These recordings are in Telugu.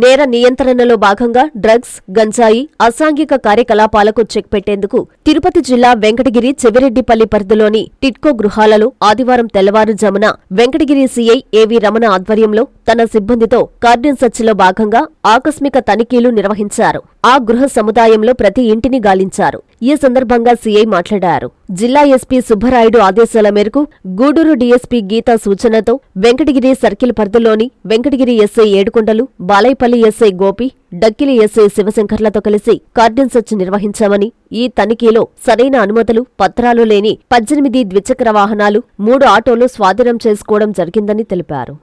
నేర నియంత్రణలో భాగంగా డ్రగ్స్ గంజాయి అసాంఘిక కార్యకలాపాలకు చెక్ పెట్టేందుకు తిరుపతి జిల్లా వెంకటగిరి చెవిరెడ్డిపల్లి పరిధిలోని టిట్కో గృహాలలో ఆదివారం తెల్లవారుజామున వెంకటగిరి సీఐ ఏవి రమణ ఆధ్వర్యంలో తన సిబ్బందితో కార్డన్ సర్చ్లో భాగంగా ఆకస్మిక తనిఖీలు నిర్వహించారు. ఆ గృహ సముదాయంలో ప్రతి ఇంటిని గాలించారు. ఈ సందర్భంగా సీఐ మాట్లాడారు. జిల్లా ఎస్పీ సుబ్బరాయుడు ఆదేశాల మేరకు గూడూరు డీఎస్పీ గీతా సూచనతో వెంకటగిరి సర్కిల్ పరిధిలోని Venkatagiri SI Yedukondalu Balaipalli SI Gopi Dakkili SI శివశంకర్లతో కలిసి కార్డన్ సెర్చ్ నిర్వహించామని ఈ తనిఖీలో సరైన అనుమతులు పత్రాలు లేని పద్దెనిమిది ద్విచక్ర వాహనాలు మూడు ఆటోలు స్వాధీనం చేసుకోవడం జరిగిందని తెలిపారు.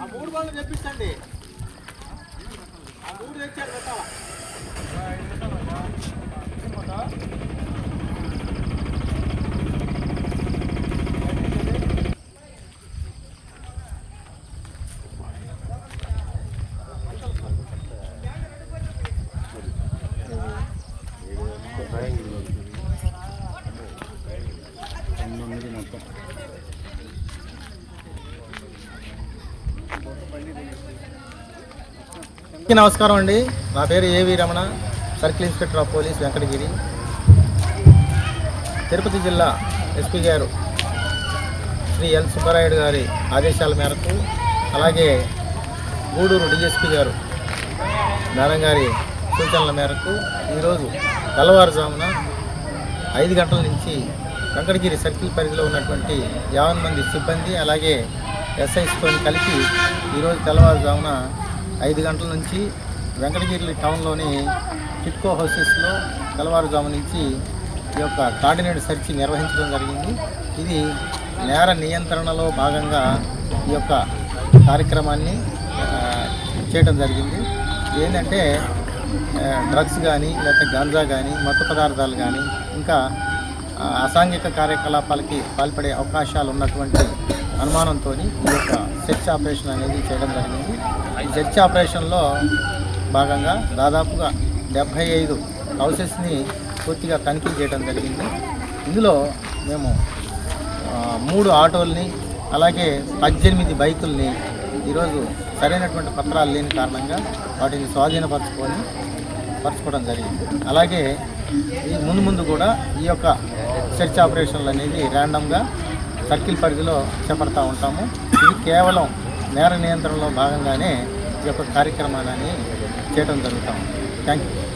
ఆ మూడు బాళ్ళు తెప్పించండి. ఆ మూడు తెచ్చారు పెట్టాలా? నమస్కారం అండి. నా పేరు AV Ramana circle inspector of police Venkatagiri. Tirupati జిల్లా ఎస్పీ గారు శ్రీ ఎల్ సుబ్బారాయుడు గారి ఆదేశాల మేరకు అలాగే గూడూరు డిఎస్పీ గారు మేడం గారి సూచనల మేరకు ఈరోజు తెల్లవారుజామున ఐదు గంటల నుంచి వెంకటగిరి సర్కిల్ పరిధిలో ఉన్నటువంటి యావన్ మంది సిబ్బంది అలాగే ఎస్ఐస్తో కలిపి ఈరోజు తెల్లవారుజామున ఐదు గంటల నుంచి వెంకటగిరి టౌన్లోని టిట్కో హౌసెస్లో తెల్లవారుజాము నుంచి ఈ యొక్క కార్డినేట్ సెర్చ్ నిర్వహించడం జరిగింది. ఇది నేర నియంత్రణలో భాగంగా ఈ యొక్క కార్యక్రమాన్ని చేయడం జరిగింది. ఏంటంటే డ్రగ్స్ కానీ లేకపోతే గాంజా కానీ మత్తు పదార్థాలు కానీ ఇంకా అసాంఘిక కార్యకలాపాలకి పాల్పడే అవకాశాలు ఉన్నటువంటి అనుమానంతో ఈ యొక్క సెర్చ్ ఆపరేషన్ అనేది చేయడం జరిగింది. ఈ ఆపరేషన్లో భాగంగా దాదాపుగా డెబ్భై ఐదు హౌసెస్ని పూర్తిగా తనిఖీ చేయడం జరిగింది. ఇందులో మేము మూడు ఆటోల్ని అలాగే పద్దెనిమిది బైకుల్ని ఈరోజు సరైనటువంటి పత్రాలు లేని కారణంగా వాటిని స్వాధీనపరచుకొని పరచుకోవడం జరిగింది. అలాగే ఈ ముందు ముందు కూడా ఈ యొక్క సెర్చ్ ఆపరేషన్లు అనేది ర్యాండమ్గా సర్కిల్ పరిధిలో చేపడతా ఉంటాము. ఇది కేవలం నేర నియంత్రణలో భాగంగానే ఈ యొక్క కార్యక్రమాలని చేయడం జరుగుతాం థ్యాంక్ యూ